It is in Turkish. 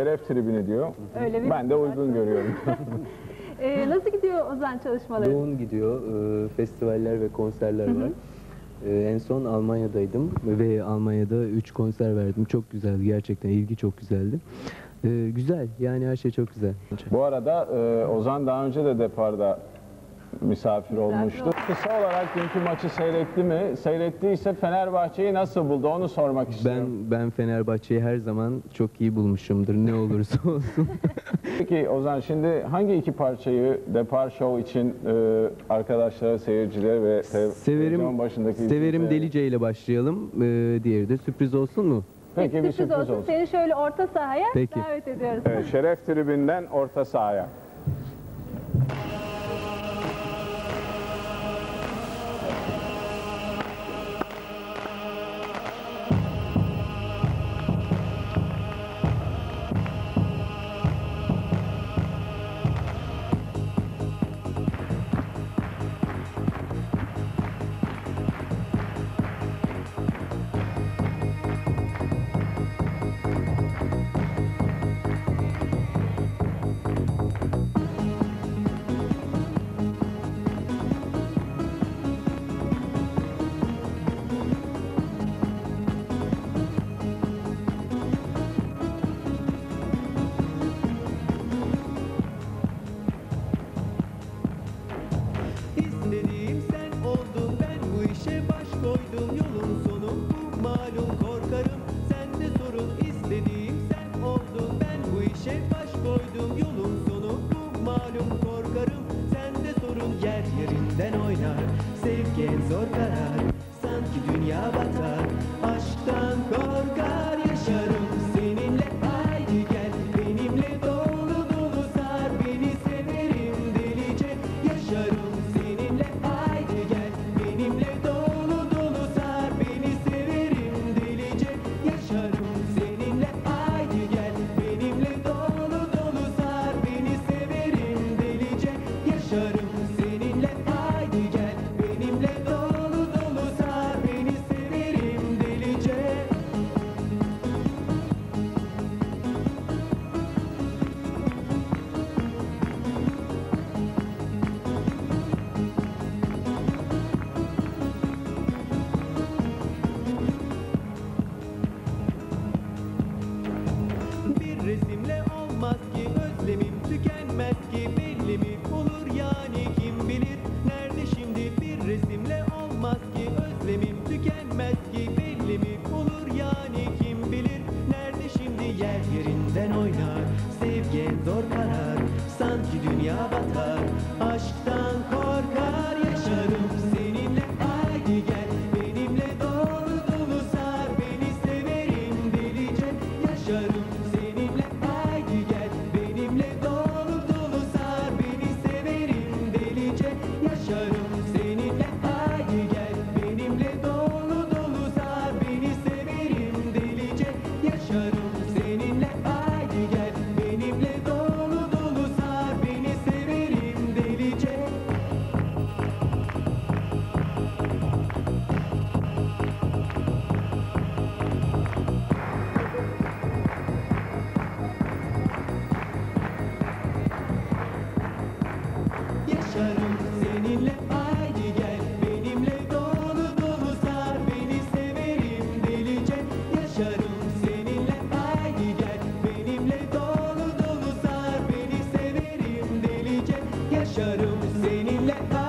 Şeref tribünü diyor. Öyle bir Ben de uygun görüyorum. Ee, nasıl gidiyor Ozan çalışmaları? Yoğun gidiyor. Ee, Festivaller ve konserler var. Ee, En son Almanya'daydım ve Almanya'da 3 konser verdim. Çok güzeldi gerçekten. ilgi çok güzeldi. Ee, Güzel. Yani her şey çok güzel. Bu arada e, Ozan daha önce de Depar'da misafir olmuştu. Kısa olarak dünkü maçı seyretti mi? Seyrettiyse Fenerbahçe'yi nasıl buldu onu sormak istiyorum. Ben ben Fenerbahçe'yi her zaman çok iyi bulmuşumdur. Ne olursa olsun. Peki Ozan şimdi hangi iki parçayı Depar Show için e, arkadaşlara, seyircilere ve te- televizyon severim başındaki severim izleyicilere- Delice ile başlayalım. Ee, diğeri de sürpriz olsun mu? Peki bir sürpriz olsun. Seni şöyle orta sahaya Peki. davet ediyoruz. Evet, Şeref tribünden orta sahaya. İstediğim sen ki özlemim tükenmez ki belli mi olur? Yani kim bilir? Nerede şimdi bir resimle olmaz ki? Özlemim tükenmez ki belli mi olur? Yani kim bilir? Nerede şimdi yer yerinden oynar? Sevgi zor karar sanki dünya batar. Aşktan korkar Jaya seninle